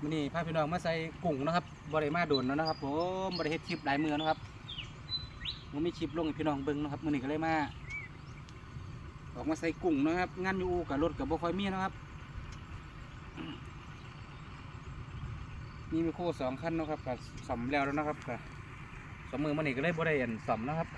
มื้อนี้พาพี่น้องมาใส่กุ้งนะครับบ่ได้มาโดนแล้วนะครับผมบ่ได้เฮ็ดคลิปหลายมือนะครับบ่มีคลิปลงให้พี่น้องเบิ่งนะครับมื้อนี้ก็เลยมา ออกมาใส่กุ้งนะครับงานอยู่กับรถก็บ่คอยมีนะครับมีไมโครสองคันนะครับก็ซ่อมแล้วแล้วนะครับก็สองมือมันนี่ก็เลยบ่ได้อันซ่อมนะครับ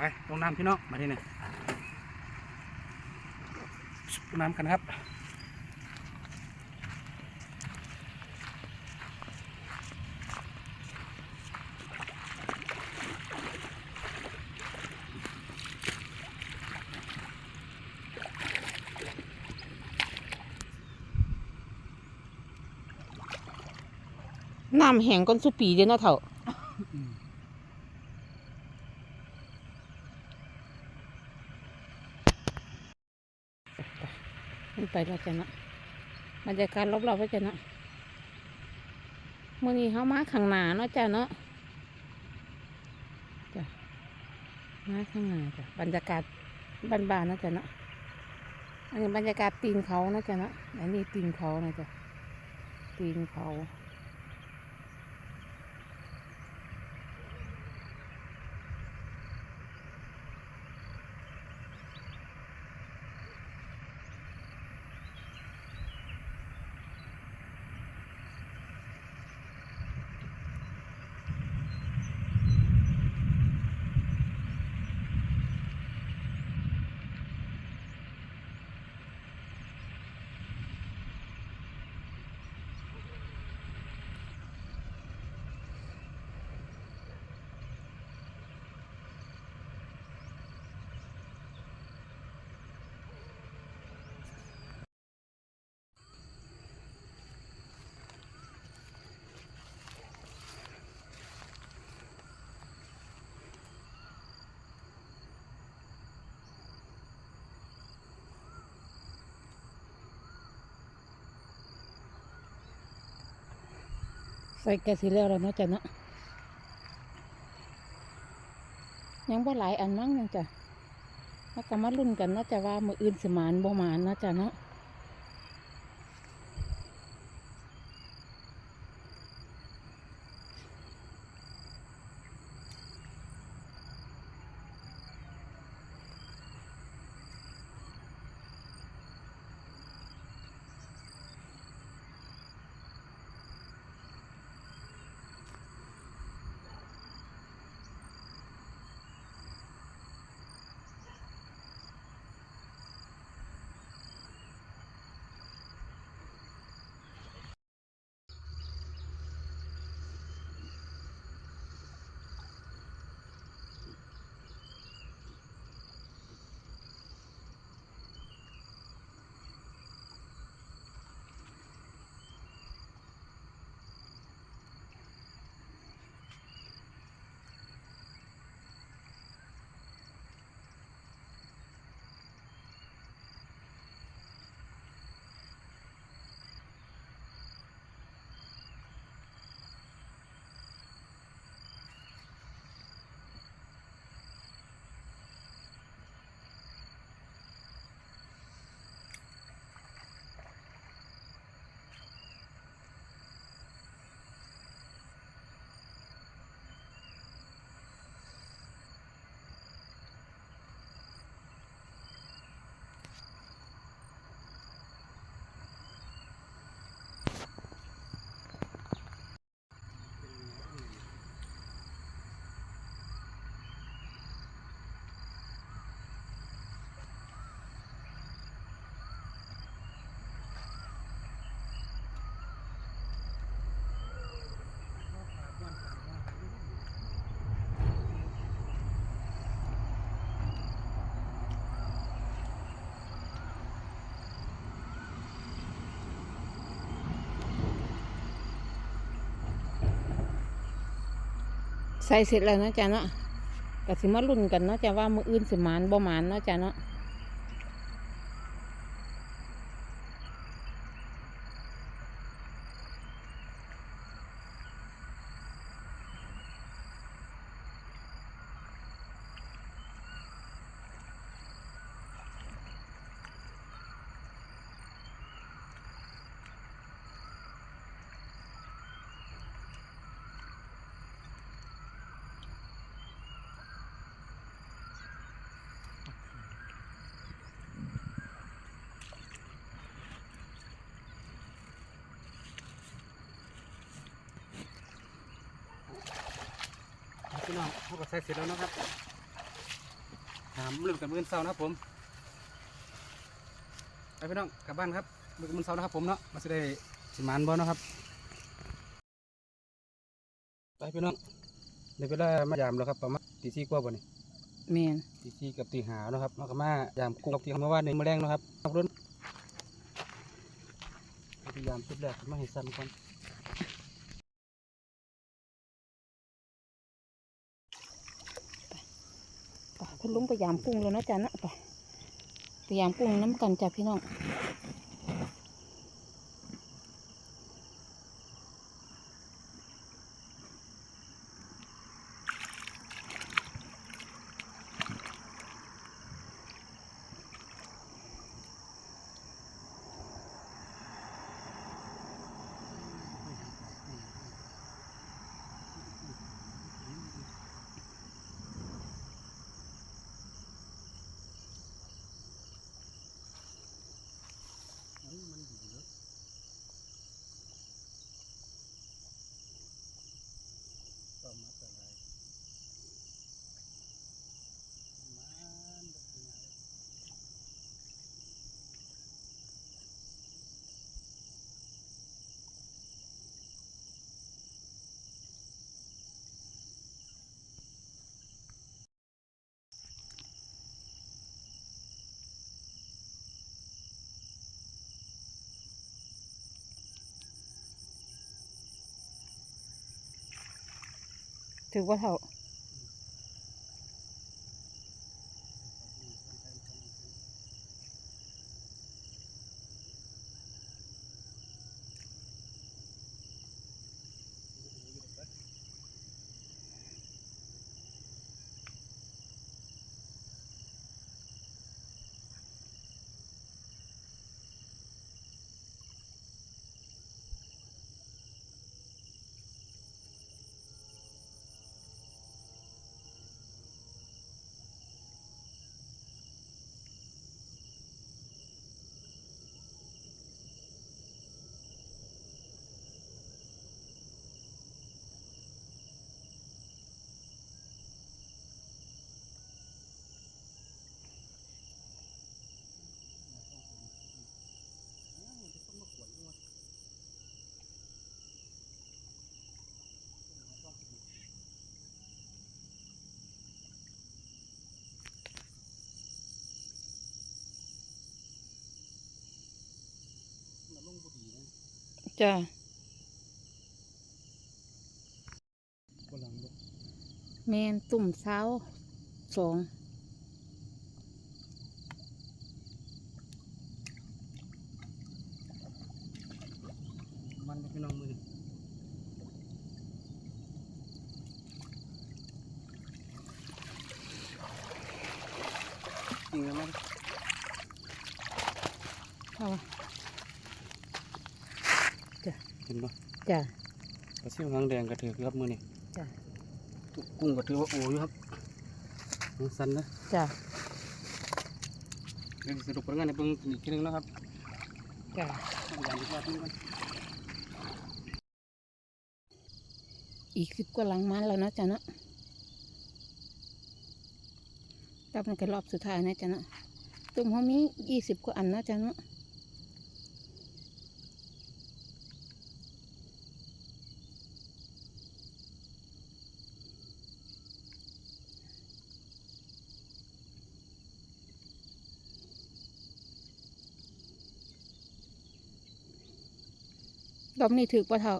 ไปลงน้ำพี่น้องมาที่นี่ลงน้ำกันครับน้ำแห้งก้นสุปีเด้อเนาะเถ่า ไปแล้วจ้ะนะบรรยากาศรอบๆไปจ้ะนะมื่อนี้เขามาข้างหน้าเนาะจ้ะเนาะจ้ะมาข้างหน้าจ้ะบรรยากาศบ้านๆเนาะจ้ะเนาะอันนี้บรรยากาศตีนเขาเนาะจ้ะเนาะอันนี้ตีนเขาเนาะจ้ะตีนเขา ส่แกสีแล้วแล้วเนาะจ้ะเนาะยังบ่หลายอันมั้งยังจ้ะแล้วก็มาลุ้นกันเนาะจ้ะว่ามืออื่นสมานบ่หมานเนาะจ้ะเนาะ ใส่เสร็จแล้วนะจ๊ะเนาะก็สิมาลุ้นกันเนาะจ๊ะว่ามืออื่นสิหมานบ่หมานเนาะจ๊ะเนาะ พี่น้องเขาก็ใส่เสร็จแล้วนะครับถามเรื่องกันมื้อเช้านะครับผมไปพี่น้องกลับบ้านครับมื้อมื้อเช้านะครับผมเนาะมาสิได้สิมานบ่เนาะครับไปพี่น้องในเวลามายามแล้วครับประมาณตีสี่กว่าบ่นี่แม่นตีสี่กับตีห้าเนาะครับมาก็มายามกุ้งกับที่เมื่อวานในมื้อแรงเนาะครับขับรถพยายามชุดแรกมาให้ซ้ำก่อน พะลุงไปยามกุ้งแล้วนะจ๊ะนะไปไปยามกุ้งน้ำกันจ้ะพี่น้อง ถือว่าเท่า มันลงบ่ดีนะ จ้ะบ่หลังบ่แมนตุ่มเช้าสองมันเด้อพี่น้องมือนี่จริงไหมเอาวะ เห็นปะจ้ะปลาซิวหางแดงกระเถือกครับมือนี่จ้ะกุ้งกระเถือว่าโอ้อยู่ครับหางสันนะจ้ะเดี๋ยวสิสรุปผลงานในเบิ่งอีกทีหนึงนะครับจ้ะต้องการอีกรอบนึงกันอีกสิบกว่าหลังมันแล้วนะจ๊ะเนาะรอบนี้ก็รอบสุดท้ายนะจ๊ะเนาะตุ่มเขามียี่สิบกว่าอันนะจ๊ะเนาะ รอบนี้ถือปะเท่า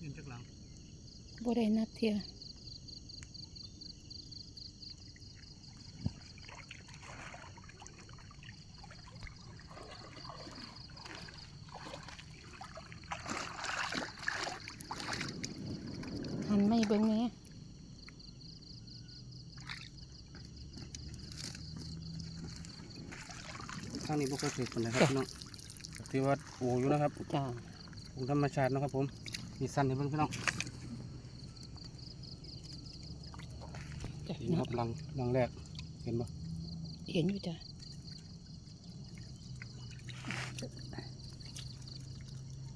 ยืนจากหลังบ่ได้นับเทียหันไม่เบิ่งแหนี้ข้างนี้พวกเคยถือคนนะครับพี่น้องถือว่าโอ้อยู่นะครับจ้ากุ้งธรรมชาติเนาะครับ ผม มีสั้นให้เบิ่งพี่น้องจ้ะนี่นะครับรังรังแรก เห็นปะเห็นอยู่จ้ะ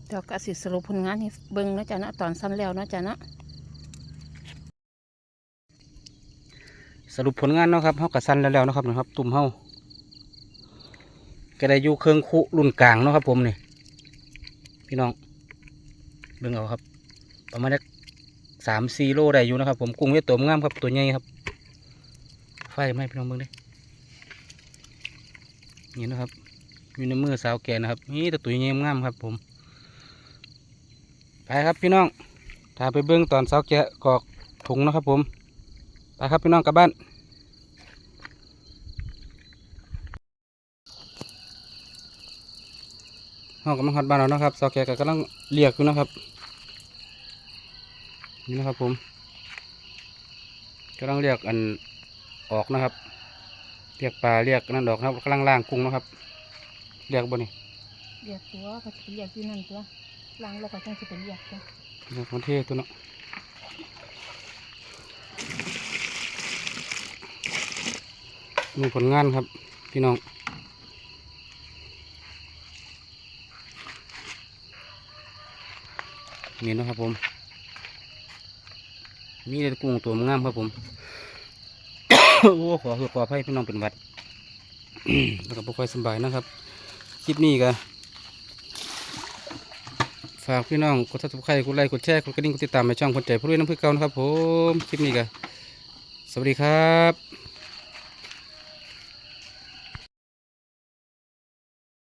เดี๋ยวก็สิสรุปผลงานให้เบิ่งเนาะจ้ะเนาะตอนสั้นแล้วเนาะจ้ะเนาะ สรุปผลงานเนาะครับเฮาก็สั้นแล้วๆนะครับนะครับ ตุ่มเฮาก็ได้อยู่เครื่องคุรุ่นกลางเนาะครับ ผมนี่พี่น้องเบิ่งเอาครับ ประมาณสามสี่โลได้อยู่นะครับผมกุ้งเนี่ยตัวงามครับตัวใหญ่ครับ ไฟไหมพี่น้องเบิ่งดินี่นะครับอยู่ในมือสาวแก่นะครับนี่แต่ตัวใหญ่งามครับ ผมไปครับพี่น้องถ้าไปเบิ่งตอนสาวแก่กอกถุงนะครับผม ไปครับพี่น้องกลับบ้านห้องกำลังฮอดบ้านแล้วนะครับสาวแก่ก็กำลังเรียกอยู่นะครับ นี่นะครับผมกำลังเรียกอันออกนะครับ เรียกปลาเรียกนั่นดอกนะครับกำลังล่างกุ้งนะครับ เรียกบ่นี่เรียกตัวก็สิเรียกที่นั่นตัวล้างแล้วก็จังสิเป็นเรียกจ้ะเรียกคนเทตัวเนาะ มีผลงานครับ พี่น้องนี่นะครับผม มีแต่กุ้งตัวงามครับผม โอ้ขอคือขอให้พี่น้องเป็นวัดแล้วก็บ่ค่อยสบายนะครับ คลิปนี้ก็ฝากพี่น้องกดซับสไครต์กดไลค์กดแชร์กดกระดิ่งกดติดตามในช่องคนใจผู้ด้วยน้ำพึ่งเก่านะครับผม คลิปนี้ก็สวัสดีครับ